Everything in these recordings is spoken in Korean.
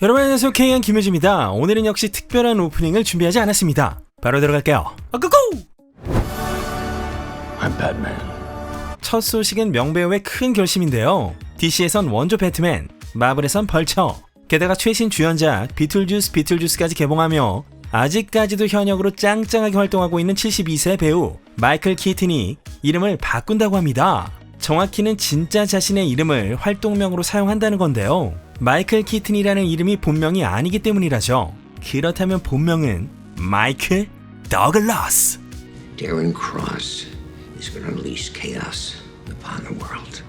여러분 안녕하세요 K한 김효주입니다 오늘은 역시 특별한 오프닝을 준비하지 않았습니다 바로 들어갈게요 아, 고고! 첫 소식은 명배우의 큰 결심인데요 DC에선 원조 배트맨 마블에선 벌처 게다가 최신 주연작 비틀주스 비틀주스까지 개봉하며 아직까지도 현역으로 짱짱하게 활동하고 있는 72세 배우 마이클 키튼이 이름을 바꾼다고 합니다. 정확히는 진짜 자신의 이름을 활동명으로 사용한다는 건데요. 마이클 키튼이라는 이름이 본명이 아니기 때문이라죠. 그렇다면 본명은 마이클 더글라스. Darren Cross is going to unleash chaos upon the world.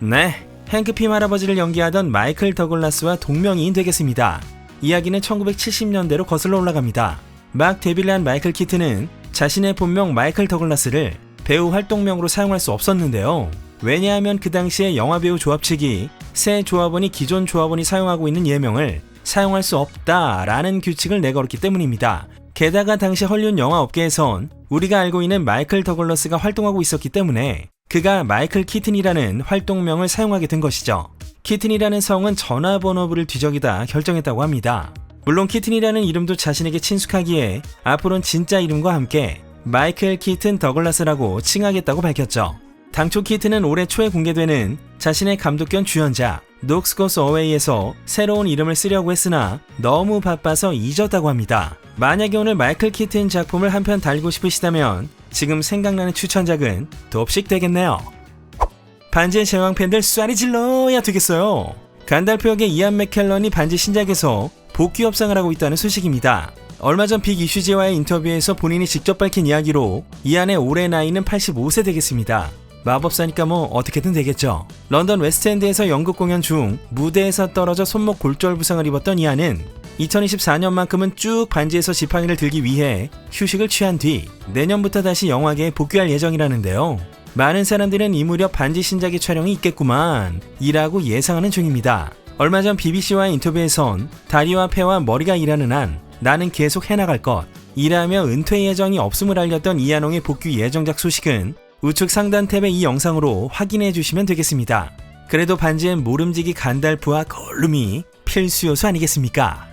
네, 행크핌 할아버지를 연기하던 마이클 더글라스와 동명이인 되겠습니다. 이야기는 1970년대로 거슬러 올라갑니다. 막 데뷔를 한 마이클 키튼은 자신의 본명 마이클 더글라스를 배우 활동명으로 사용할 수 없었는데요. 왜냐하면 그 당시에 영화배우 조합 측이 새 조합원이 기존 조합원이 사용하고 있는 예명을 사용할 수 없다라는 규칙을 내걸었기 때문입니다. 게다가 당시 헐리우드 영화 업계에선 우리가 알고 있는 마이클 더글러스가 활동하고 있었기 때문에 그가 마이클 키튼이라는 활동명을 사용하게 된 것이죠. 키튼이라는 성은 전화번호부를 뒤적이다 결정했다고 합니다. 물론 키튼이라는 이름도 자신에게 친숙하기에 앞으로는 진짜 이름과 함께 마이클 키튼 더글라스라고 칭하겠다고 밝혔죠. 당초 키튼은 올해 초에 공개되는 자신의 감독견 주연작 녹스코스 어웨이에서 새로운 이름을 쓰려고 했으나 너무 바빠서 잊었다고 합니다. 만약에 오늘 마이클 키튼 작품을 한 편 달고 싶으시다면 지금 생각나는 추천작은 돕식 되겠네요. 반지의 제왕 팬들 쏴리 질러야 되겠어요. 간달프 역의 이안 맥켈런이 반지 신작에서 복귀 협상을 하고 있다는 소식입니다. 얼마 전 빅 이슈지와의 인터뷰에서 본인이 직접 밝힌 이야기로 이안의 올해 나이는 85세 되겠습니다. 마법사니까 뭐 어떻게든 되겠죠. 런던 웨스트엔드에서 연극 공연 중 무대에서 떨어져 손목 골절 부상을 입었던 이안은 2024년만큼은 쭉 반지에서 지팡이를 들기 위해 휴식을 취한 뒤 내년부터 다시 영화계에 복귀할 예정이라는데요. 많은 사람들은 이 무렵 반지 신작의 촬영이 있겠구만 이라고 예상하는 중입니다. 얼마 전 BBC와의 인터뷰에선 다리와 폐와 머리가 일하는 한 나는 계속 해나갈 것 일하며 은퇴 예정이 없음을 알렸던 이한홍의 복귀 예정작 소식은 우측 상단 탭의 이 영상으로 확인해 주시면 되겠습니다. 그래도 반지엔 모름지기 간달프와 걸룸이 필수 요소 아니겠습니까?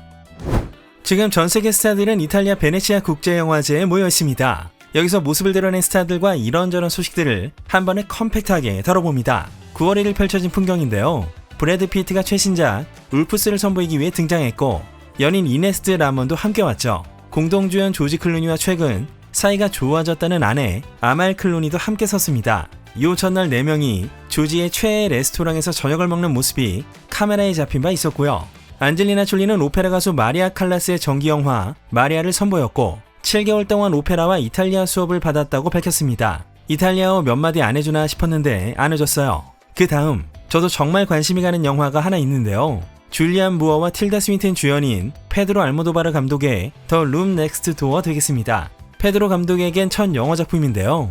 지금 전 세계 스타들은 이탈리아 베네치아 국제영화제에 모여 있습니다. 여기서 모습을 드러낸 스타들과 이런저런 소식들을 한 번에 컴팩트하게 다뤄봅니다. 9월 1일 펼쳐진 풍경인데요. 브래드 피트가 최신작 울프스를 선보이기 위해 등장했고 연인 이네스트 라몬도 함께 왔죠. 공동주연 조지 클루니와 최근 사이가 좋아졌다는 아내 아말 클루니도 함께 섰습니다. 요 전날 4명이 조지의 최애 레스토랑에서 저녁을 먹는 모습이 카메라에 잡힌 바 있었고요. 안젤리나 졸리는 오페라 가수 마리아 칼라스의 정기 영화 마리아를 선보였고 7개월 동안 오페라와 이탈리아 수업을 받았다고 밝혔습니다. 이탈리아어 몇 마디 안 해주나 싶었는데 안 해줬어요. 그 다음 저도 정말 관심이 가는 영화가 하나 있는데요. 줄리안 무어와 틸다 스윈튼 주연인 페드로 알모도바르 감독의 더 룸 넥스트 도어 되겠습니다. 페드로 감독에겐 첫 영화 작품인데요.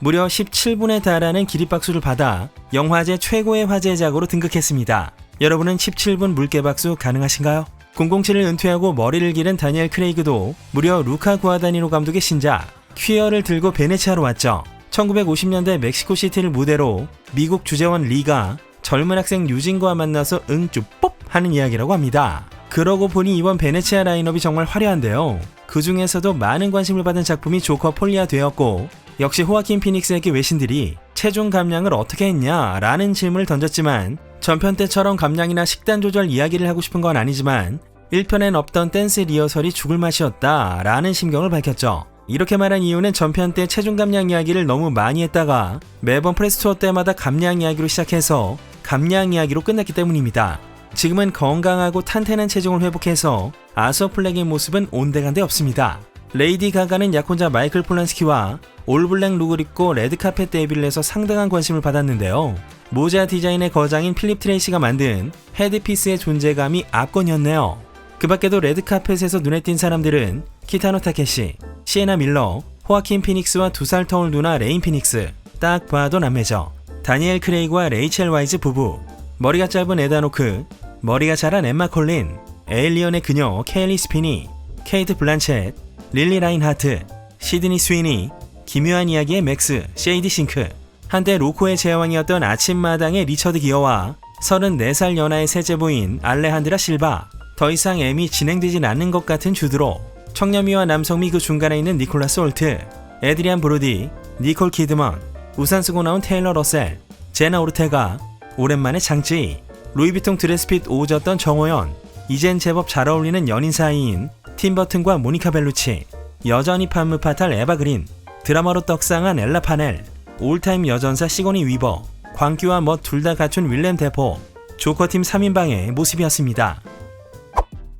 무려 17분에 달하는 기립박수를 받아 영화제 최고의 화제작으로 등극했습니다. 여러분은 17분 물개박수 가능하신가요? 007을 은퇴하고 머리를 기른 다니엘 크레이그도 무려 루카 구아다니노 감독의 신작 퀴어를 들고 베네치아로 왔죠. 1950년대 멕시코 시티를 무대로 미국 주재원 리가 젊은 학생 유진과 만나서 응쭈뻑 하는 이야기라고 합니다. 그러고 보니 이번 베네치아 라인업이 정말 화려한데요. 그 중에서도 많은 관심을 받은 작품이 조커 폴리아 되었고 역시 호아킨 피닉스에게 외신들이 체중 감량을 어떻게 했냐 라는 질문을 던졌지만 전편 때처럼 감량이나 식단 조절 이야기를 하고 싶은 건 아니지만 1편엔 없던 댄스 리허설이 죽을 맛이었다 라는 심경을 밝혔죠. 이렇게 말한 이유는 전편 때 체중 감량 이야기를 너무 많이 했다가 매번 프레스투어 때마다 감량 이야기로 시작해서 감량 이야기로 끝났기 때문입니다. 지금은 건강하고 탄탄한 체중을 회복해서 아서 플렉의 모습은 온데간데 없습니다. 레이디 가가는 약혼자 마이클 폴란스키와 올블랙 룩을 입고 레드카펫 데뷔를 해서 상당한 관심을 받았는데요. 모자 디자인의 거장인 필립 트레이시가 만든 헤드피스의 존재감이 압권이었네요. 그 밖에도 레드카펫에서 눈에 띈 사람들은 키타노 타케시, 시에나 밀러, 호아킨 피닉스와 두 살 터울 누나 레인 피닉스, 딱 봐도 남매죠. 다니엘 크레이그와 레이첼 와이즈 부부, 머리가 짧은 에다노크, 머리가 자란 엠마 콜린, 에일리언의 그녀 케일리 스피니, 케이트 블란쳇, 릴리 라인하트, 시드니 스위니, 기묘한 이야기의 맥스, 쉐이디 싱크, 한때 로코의 제왕이었던 아침마당의 리처드 기어와 34살 연하의 셋째 부인 알레한드라 실바. 더 이상 M이 진행되진 않는 것 같은 주드로. 청렴이와 남성미 그 중간에 있는 니콜라스 홀트. 에드리안 브로디, 니콜 키드먼, 우산 쓰고 나온 테일러 러셀, 제나 오르테가, 오랜만에 장찌, 루이비통 드레스핏 오졌던 정호연, 이젠 제법 잘 어울리는 연인 사이인 팀버튼과 모니카 벨루치, 여전히 판무파탈 에바 그린, 드라마로 떡상한 엘라 파넬, 올타임 여전사 시고니 위버, 광규와 멋 둘 다 갖춘 윌렘 대포, 조커팀 3인방의 모습이었습니다.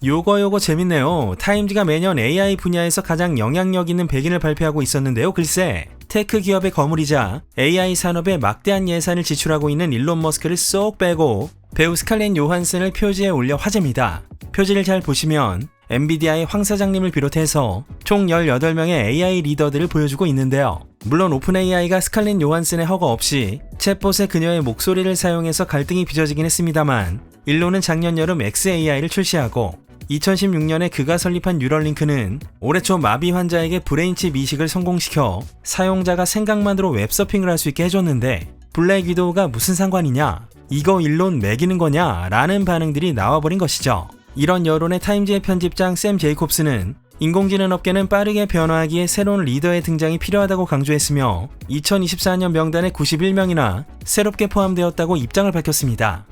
요거 요거 재밌네요. 타임즈가 매년 AI 분야에서 가장 영향력 있는 100인을 발표하고 있었는데요. 글쎄, 테크 기업의 거물이자 AI 산업에 막대한 예산을 지출하고 있는 일론 머스크를 쏙 빼고 배우 스칼렛 요한슨을 표지에 올려 화제입니다. 표지를 잘 보시면 엔비디아의 황 사장님을 비롯해서 총 18명의 AI 리더들을 보여주고 있는데요. 물론 오픈 AI가 스칼렛 요한슨의 허가 없이 챗봇의 그녀의 목소리를 사용해서 갈등이 빚어지긴 했습니다만 일론은 작년 여름 XAI를 출시하고 2016년에 그가 설립한 뉴럴링크는 올해 초 마비 환자에게 브레인칩 이식을 성공시켜 사용자가 생각만으로 웹서핑을 할 수 있게 해줬는데 블랙 위도우가 무슨 상관이냐? 이거 일론 매기는 거냐? 라는 반응들이 나와버린 것이죠. 이런 여론의 타임즈의 편집장 샘 제이콥스는 인공지능 업계는 빠르게 변화하기에 새로운 리더의 등장이 필요하다고 강조했으며 2024년 명단에 91명이나 새롭게 포함되었다고 입장을 밝혔습니다.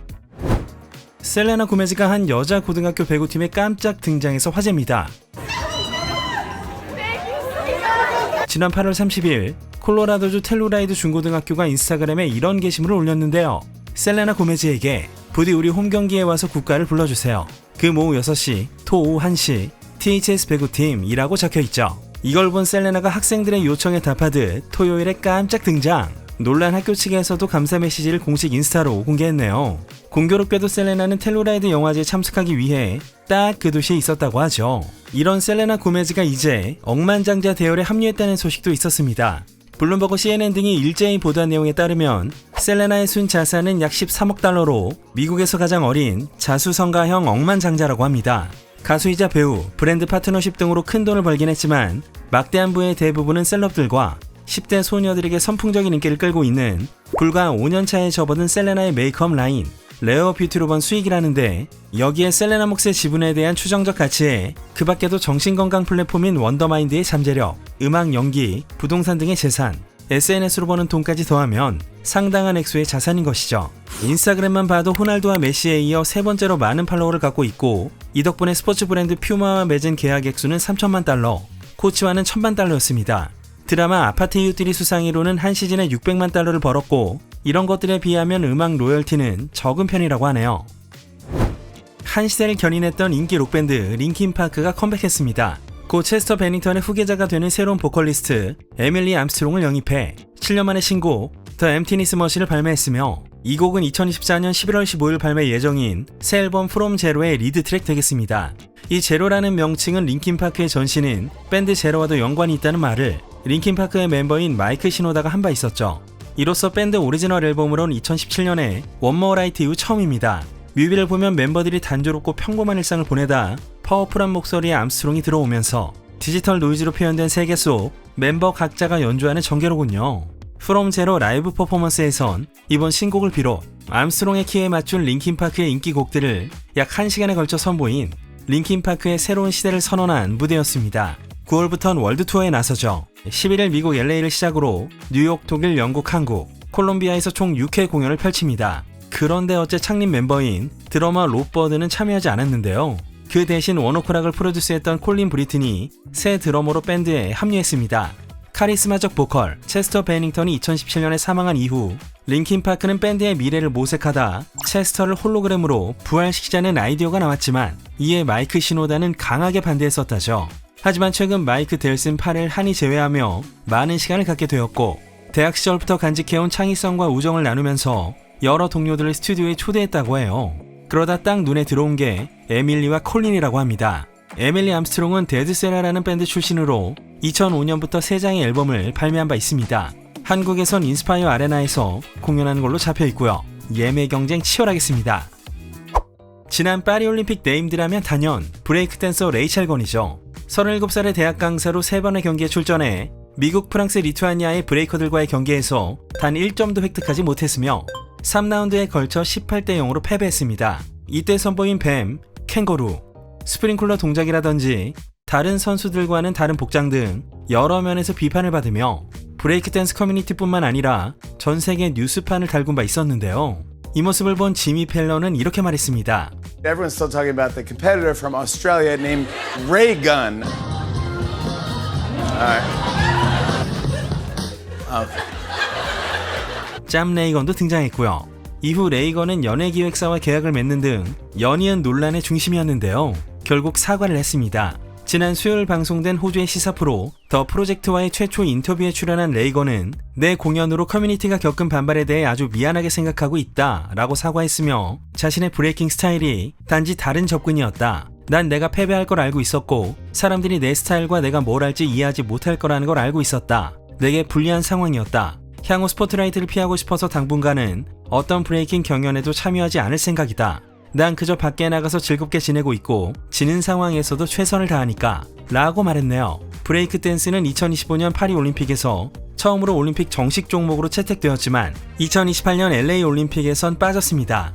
셀레나 구메즈가 한 여자 고등학교 배구팀에 깜짝 등장해서 화제입니다. 지난 8월 30일 콜로라도주 텔루라이드 중고등학교가 인스타그램에 이런 게시물을 올렸는데요. 셀레나 고메즈에게 부디 우리 홈 경기에 와서 국가를 불러주세요. 그 오후 6시, 토 오후 1시, THS 배구팀이라고 적혀 있죠. 이걸 본 셀레나가 학생들의 요청에 답하듯 토요일에 깜짝 등장. 논란 학교 측에서도 감사 메시지를 공식 인스타로 공개했네요. 공교롭게도 셀레나는 텔루라이드 영화제에 참석하기 위해 딱 그 도시에 있었다고 하죠. 이런 셀레나 고메즈가 이제 억만장자 대열에 합류했다는 소식도 있었습니다. 블룸버그 CNN 등이 일제히 보도한 내용에 따르면 셀레나의 순 자산은 약 13억 달러로 미국에서 가장 어린 자수성가형 억만장자라고 합니다. 가수이자 배우, 브랜드 파트너십 등으로 큰 돈을 벌긴 했지만 막대한 부의 대부분은 셀럽들과 10대 소녀들에게 선풍적인 인기를 끌고 있는 불과 5년 차에 접어든 셀레나의 메이크업 라인 레어 뷰티로 번 수익이라는데 여기에 셀레나 몫의 지분에 대한 추정적 가치에 그 밖에도 정신건강 플랫폼인 원더마인드의 잠재력, 음악 연기, 부동산 등의 재산, SNS로 버는 돈까지 더하면 상당한 액수의 자산인 것이죠. 인스타그램만 봐도 호날두와 메시에 이어 세 번째로 많은 팔로워를 갖고 있고 이 덕분에 스포츠 브랜드 퓨마와 맺은 계약 액수는 3천만 달러, 코치와는 1000만 달러였습니다. 드라마 아파트 이웃들이 수상이로는 한 시즌에 600만 달러를 벌었고 이런 것들에 비하면 음악 로열티는 적은 편이라고 하네요. 한 시대를 견인했던 인기 록밴드 링킨파크가 컴백했습니다. 고 체스터 베닝턴의 후계자가 되는 새로운 보컬리스트 에밀리 암스트롱을 영입해 7년 만에 신곡 더 엠티니스 머신을 발매했으며 이 곡은 2024년 11월 15일 발매 예정인 새 앨범 프롬 제로의 리드 트랙 되겠습니다. 이 제로라는 명칭은 링킨파크의 전신인 밴드 제로와도 연관이 있다는 말을 링킨파크의 멤버인 마이크 시노다가 한 바 있었죠. 이로써 밴드 오리지널 앨범으론 2017년에 원머 라이트 이후 처음입니다. 뮤비를 보면 멤버들이 단조롭고 평범한 일상을 보내다 파워풀한 목소리의 암스트롱이 들어오면서 디지털 노이즈로 표현된 세계 속 멤버 각자가 연주하는 전개로군요. 프롬 제로 라이브 퍼포먼스에선 이번 신곡을 비롯 암스트롱의 키에 맞춘 링킨파크의 인기곡들을 약 1시간에 걸쳐 선보인 링킨파크의 새로운 시대를 선언한 무대였습니다. 9월부터는 월드 투어에 나서죠. 11일 미국 LA를 시작으로 뉴욕, 독일, 영국, 한국, 콜롬비아에서 총 6회 공연을 펼칩니다. 그런데 어째 창립 멤버인 드러머 로버드는 참여하지 않았는데요. 그 대신 워너크락을 프로듀스했던 콜린 브리튼이 새 드러머로 밴드에 합류했습니다. 카리스마적 보컬 체스터 베닝턴이 2017년에 사망한 이후 링킨파크는 밴드의 미래를 모색하다 체스터를 홀로그램으로 부활시키자는 아이디어가 나왔지만 이에 마이크 시노다는 강하게 반대했었다죠. 하지만 최근 마이크 델슨 팔을 한이 제외하며 많은 시간을 갖게 되었고 대학 시절부터 간직해온 창의성과 우정을 나누면서 여러 동료들을 스튜디오에 초대했다고 해요. 그러다 딱 눈에 들어온 게 에밀리와 콜린이라고 합니다. 에밀리 암스트롱은 데드세라라는 밴드 출신으로 2005년부터 3장의 앨범을 발매한 바 있습니다. 한국에선 인스파이어 아레나에서 공연하는 걸로 잡혀 있고요. 예매 경쟁 치열하겠습니다. 지난 파리올림픽 네임드라면 단연 브레이크 댄서 레이첼 건이죠. 37살의 대학 강사로 3번의 경기에 출전해 미국, 프랑스, 리투아니아의 브레이커들과의 경기에서 단 1점도 획득하지 못했으며 3라운드에 걸쳐 18대 0으로 패배했습니다. 이때 선보인 뱀, 캥거루, 스프링쿨러 동작이라든지 다른 선수들과는 다른 복장 등 여러 면에서 비판을 받으며 브레이크 댄스 커뮤니티뿐만 아니라 전 세계 뉴스판을 달군 바 있었는데요. 이 모습을 본 지미 펠러는 이렇게 말했습니다. Everyone's still talking about the competitor from Australia named Ray Gun. All right. 짬 레이건도 등장했고요. 이후 레이건은 연예 기획사와 계약을 맺는 등 연이은 논란의 중심이었는데요. 결국 사과를 했습니다. 지난 수요일 방송된 호주의 시사 프로 더 프로젝트와의 최초 인터뷰에 출연한 레이건은 내 공연으로 커뮤니티가 겪은 반발에 대해 아주 미안하게 생각하고 있다 라고 사과했으며 자신의 브레이킹 스타일이 단지 다른 접근이었다. 난 내가 패배할 걸 알고 있었고 사람들이 내 스타일과 내가 뭘 할지 이해하지 못할 거라는 걸 알고 있었다. 내게 불리한 상황이었다. 향후 스포트라이트를 피하고 싶어서 당분간은 어떤 브레이킹 경연에도 참여하지 않을 생각이다. 난 그저 밖에 나가서 즐겁게 지내고 있고 지는 상황에서도 최선을 다하니까 라고 말했네요. 브레이크 댄스는 2025년 파리 올림픽에서 처음으로 올림픽 정식 종목으로 채택되었지만 2028년 LA 올림픽에선 빠졌습니다.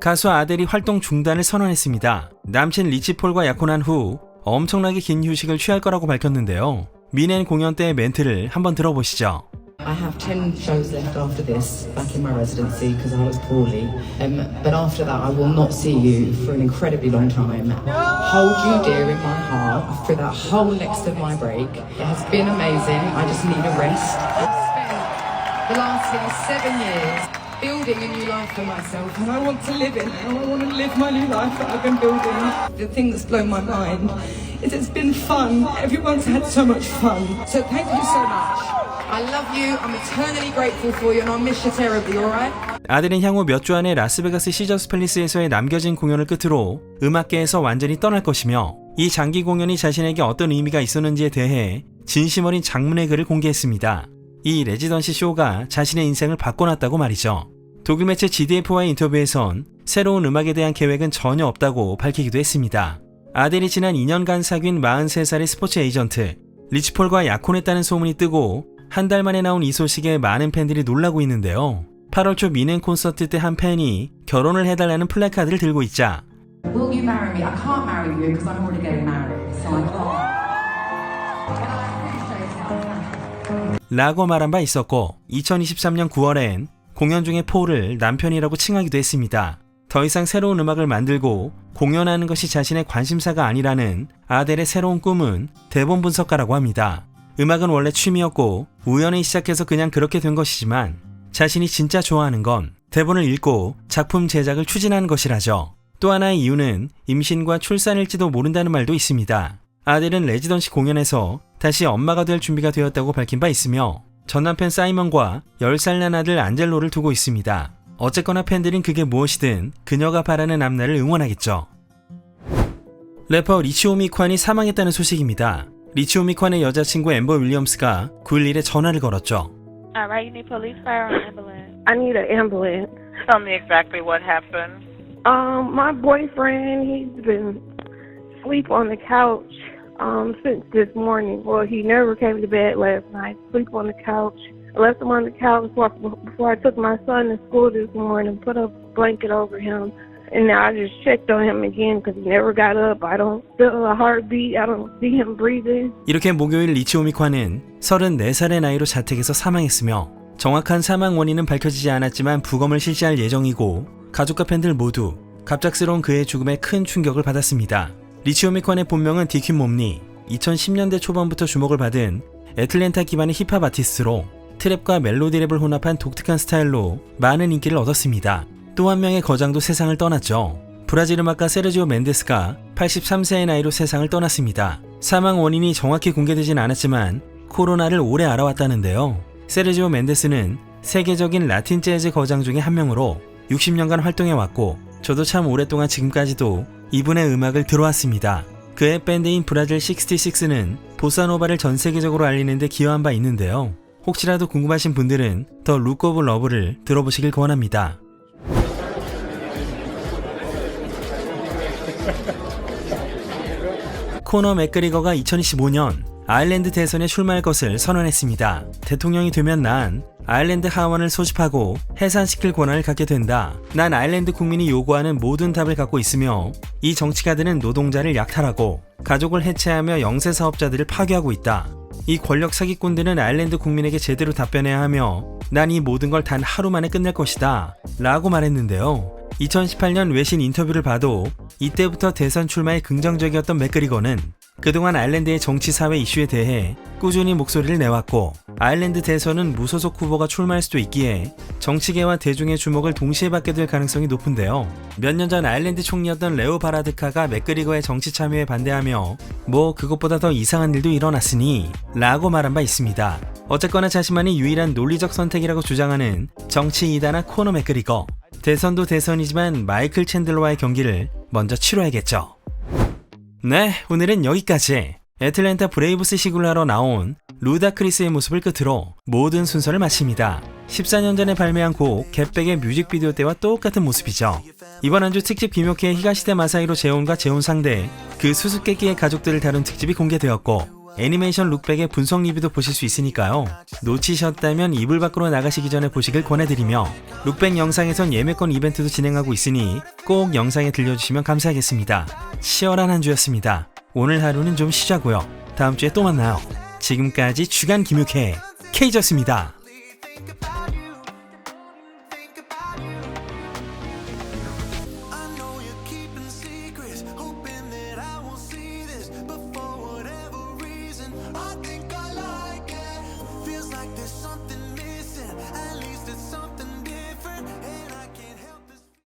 가수 아델이 활동 중단을 선언했습니다. 남친 리치폴과 약혼한 후 엄청나게 긴 휴식을 취할 거라고 밝혔는데요. 미넨 공연 때의 멘트를 한번 들어보시죠. I have 10 shows left after this, back in my residency, because I was poorly. Um, but after that, I will not see you for an incredibly long time. Hold you dear in my heart for that whole next of my break. It has been amazing. I just need a rest. I've spent the last seven years building a new life for myself, and I want to live it now. I want to live my new life that I've been building. The thing that's blown my mind it's been fun. Everyone's had so much fun. So thank you so much. I love you. I'm eternally grateful for you, and I'll miss you terribly. All right? 아델은 향후 몇 주 안에 라스베가스 시저스 팰리스에서의 남겨진 공연을 끝으로 음악계에서 완전히 떠날 것이며 이 장기 공연이 자신에게 어떤 의미가 있었는지에 대해 진심 어린 장문의 글을 공개했습니다. 이 레지던시 쇼가 자신의 인생을 바꿔놨다고 말이죠. 독일 매체 GDF와의 인터뷰에선 새로운 음악에 대한 계획은 전혀 없다고 밝히기도 했습니다. 아델이 지난 2년간 사귄 43살의 스포츠 에이전트 리치폴과 약혼했다는 소문이 뜨고 한 달 만에 나온 이 소식에 많은 팬들이 놀라고 있는데요. 8월 초 미넨 콘서트 때 한 팬이 결혼을 해달라는 플래카드를 들고 있자 Will you marry me? I can't marry you because I'm already getting married, so I can't. 라고 말한 바 있었고 2023년 9월엔 공연 중에 폴을 남편이라고 칭하기도 했습니다. 더 이상 새로운 음악을 만들고 공연하는 것이 자신의 관심사가 아니라는 아델의 새로운 꿈은 대본 분석가라고 합니다. 음악은 원래 취미였고 우연히 시작해서 그냥 그렇게 된 것이지만 자신이 진짜 좋아하는 건 대본을 읽고 작품 제작을 추진하는 것이라죠. 또 하나의 이유는 임신과 출산일지도 모른다는 말도 있습니다. 아델은 레지던시 공연에서 다시 엄마가 될 준비가 되었다고 밝힌 바 있으며 전 남편 사이먼과 10살 난 아들 안젤로를 두고 있습니다. 어쨌거나 팬들은 그게 무엇이든 그녀가 바라는 앞날을 응원하겠죠. 래퍼 리치오미 콴이 사망했다는 소식입니다. 리치오미 콴의 여자친구 엠버 윌리엄스가 9일 일에 전화를 걸었죠. All right, you need police, fire, or ambulance? I need an ambulance. Tell me exactly what happened. Um, my boyfriend, he's been sleep on the couch um since this morning. Well, he never came to bed last night. Sleep on the couch. Left him on the couch before, before I took my son to school this morning. Put a blanket over him. And I just checked on him again because he never got up. I don't feel a heartbeat. I don't see him breathing. 이렇게 목요일 리치오미 콴은 34살의 나이로 자택에서 사망했으며 정확한 사망 원인은 밝혀지지 않았지만 부검을 실시할 예정이고 가족과 팬들 모두 갑작스러운 그의 죽음에 큰 충격을 받았습니다. 리치오미 콴의 본명은 디킨 몸니 2010년대 초반부터 주목을 받은 애틀랜타 기반의 힙합 아티스트로 트랩과 멜로디 랩을 혼합한 독특한 스타일로 많은 인기를 얻었습니다. 또 한 명의 거장도 세상을 떠났죠. 브라질 음악가 세르지오 멘데스가 83세의 나이로 세상을 떠났습니다. 사망 원인이 정확히 공개되진 않았지만 코로나를 오래 알아왔다는데요. 세르지오 멘데스는 세계적인 라틴 재즈 거장 중에 한 명으로 60년간 활동해왔고 저도 참 오랫동안 지금까지도 이분의 음악을 들어왔습니다. 그의 밴드인 브라질 66는 보사노바를 전 세계적으로 알리는 데 기여한 바 있는데요. 혹시라도 궁금하신 분들은 더룩 오브 러브를 들어보시길 권합니다. 코너 맥그리거가 2025년 아일랜드 대선에 출마할 것을 선언했습니다. 대통령이 되면 난 아일랜드 하원을 소집하고 해산시킬 권한을 갖게 된다. 난 아일랜드 국민이 요구하는 모든 답을 갖고 있으며 이 정치가들은 노동자를 약탈하고 가족을 해체하며 영세 사업자들을 파괴하고 있다. 이 권력 사기꾼들은 아일랜드 국민에게 제대로 답변해야 하며 난 이 모든 걸 단 하루 만에 끝낼 것이다. 라고 말했는데요. 2018년 외신 인터뷰를 봐도 이때부터 대선 출마에 긍정적이었던 맥그리거는 그동안 아일랜드의 정치 사회 이슈에 대해 꾸준히 목소리를 내왔고 아일랜드 대선은 무소속 후보가 출마할 수도 있기에 정치계와 대중의 주목을 동시에 받게 될 가능성이 높은데요. 몇 년 전 아일랜드 총리였던 레오 바라드카가 맥그리거의 정치 참여에 반대하며 뭐 그것보다 더 이상한 일도 일어났으니 라고 말한 바 있습니다. 어쨌거나 자신만이 유일한 논리적 선택이라고 주장하는 정치 이다나 코너 맥그리거 대선도 대선이지만 마이클 챈들러와의 경기를 먼저 치러야겠죠. 네, 오늘은 여기까지. 애틀랜타 브레이브스 시구를 하러 나온 루다 크리스의 모습을 끝으로 모든 순서를 마칩니다. 14년 전에 발매한 곡 겟백의 뮤직비디오 때와 똑같은 모습이죠. 이번 한주 특집 김효케의 히가시대 마사이로 재혼과 재혼 상대 그 수수께끼의 가족들을 다룬 특집이 공개되었고 애니메이션 룩백의 분석 리뷰도 보실 수 있으니까요. 놓치셨다면 이불 밖으로 나가시기 전에 보시길 권해드리며 룩백 영상에선 예매권 이벤트도 진행하고 있으니 꼭 영상에 들려주시면 감사하겠습니다. 치열한 한 주였습니다. 오늘 하루는 좀 쉬자고요. 다음 주에 또 만나요. 지금까지 주간 김육회 K졌습니다.